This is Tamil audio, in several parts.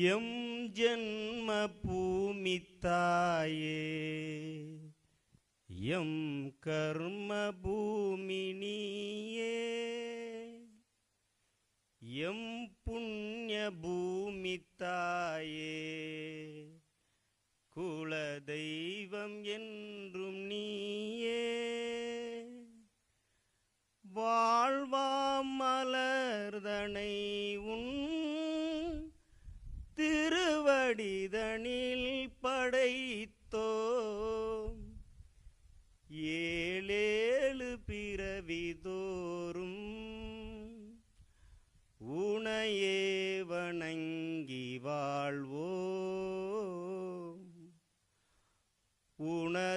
எம் ஜென்ம பூமி தாயே. எம் கர்ம பூமினியே எம் புண்ணிய பூமி தாயே. குல தெய்வம் என்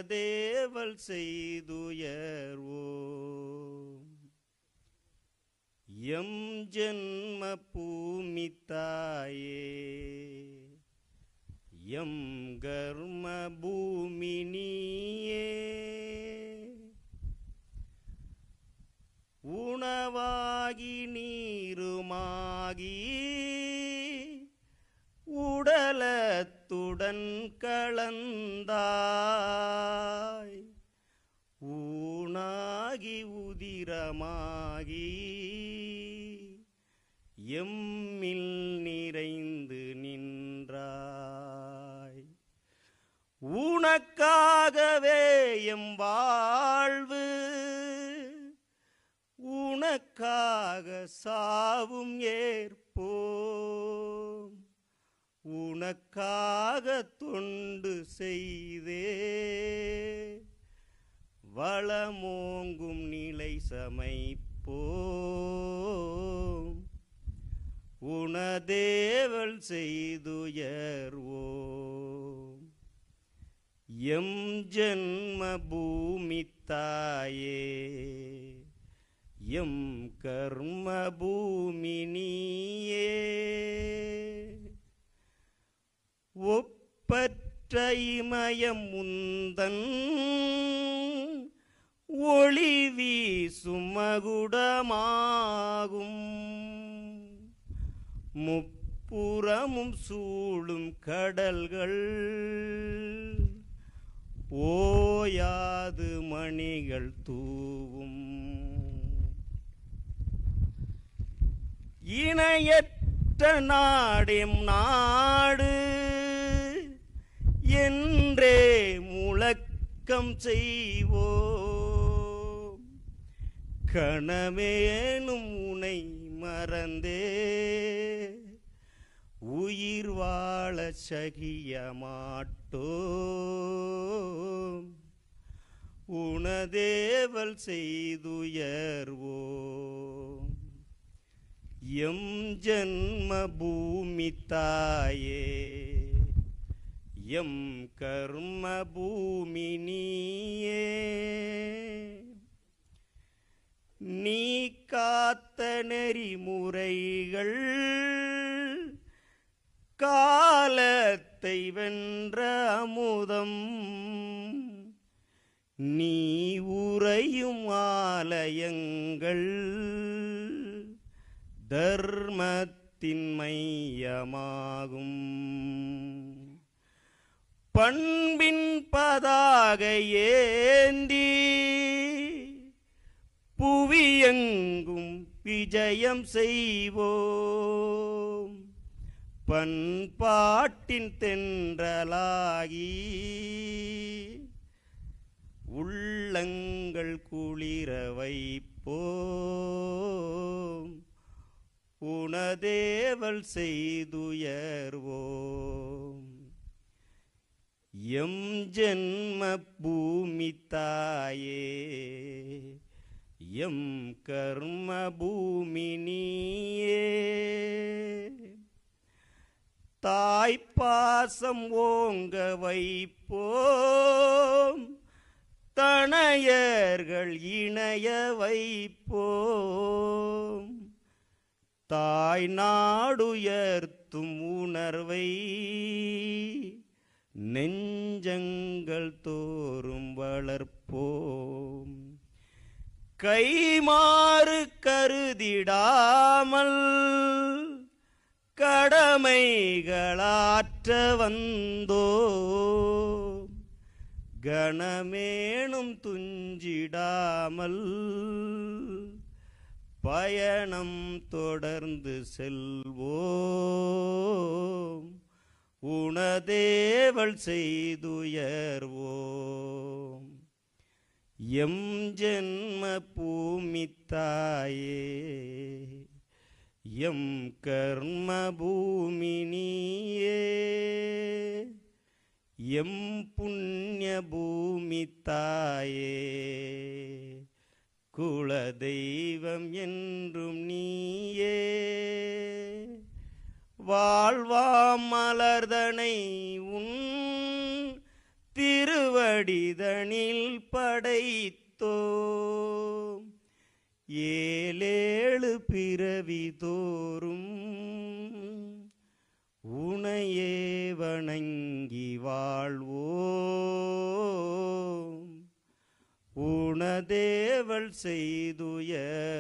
தேவல் செய்துயர்வோம். எம் ஜென்ம பூமி தாயே எம் கர்ம பூமி நீயே. உணவாகி நீருமாகி ஊனாகி உதிரமாகி எம்மில் நிறைந்து நின்றாய். உனக்காகவே எம் வாழ்வு உனக்காக சாவும் ஏற்போம். உனக்காக தொண்டு செய்தே வளமோங்கும் நிலை சமைப்போம். உனதேவல் செய்துயர்வோம். எம் ஜென்ம பூமி தாயே எம் கர்ம பூமி நீயே. ஒப்பற்ற இமயம் முந்தன் ஒளி வீசுமகுடமாகும் முப்புறமும் சூழும் கடல்கள். ஓயாது மணிகள் தூவும். இணையற்ற நாடும் நாடு என்றே முழக்கம் செய்வோம். கணமேனும் உனை மறந்தே. உயிர் வாழ சகிய மாட்டோம் உனதேவல் செய்துயர்வோம். எம் ஜன்ம பூமி தாயே. எம் கர்ம பூமி நீயே. நீ காத்த நெறிமுறைகள் காலத்தை வென்ற அமுதம். நீ உறையும் ஆலயங்கள் தர்மத்தின் மையமாகும். பண்பின் பதாக ஏந்தி எங்கும் விஜயம் செய்வோம். பண்பாட்டின் தென்றலாகி உள்ளங்கள் குளிர வைப்போம். உணதேவல் செய்துயர்வோம். எம் ஜென்ம பூமி தாயே எம் கர்ம பூமினியே தாய்ப்பாசம் ஓங்க வைப்போம். தனையர்கள் இணைய வைப்போம். தாய் நாடுயர்த்தும் உணர்வை நெஞ்சங்கள் தோறும் வளர்ப்போம். கைமாறு கருதிடாமல் கடமைகளாற்ற வந்தோ. கணமேனும் துஞ்சிடாமல் பயணம் தொடர்ந்து செல்வோம். உணதேவள் செய்துயர்வோம். எம் ஜென்ம பூமித்தாயே. எம் கர்ம பூமி நீயே எம் புண்ணிய பூமி தாயே குலதெய்வம் என்றும் நீயே. வாழ்வாம் மலர்தனை உன் திருவடிதனில் படைத்தோம் ஏழேழு பிறவி தோறும் உனையே வணங்கி வாழ்வோம் உனதேவள் செய்துயர்வோம்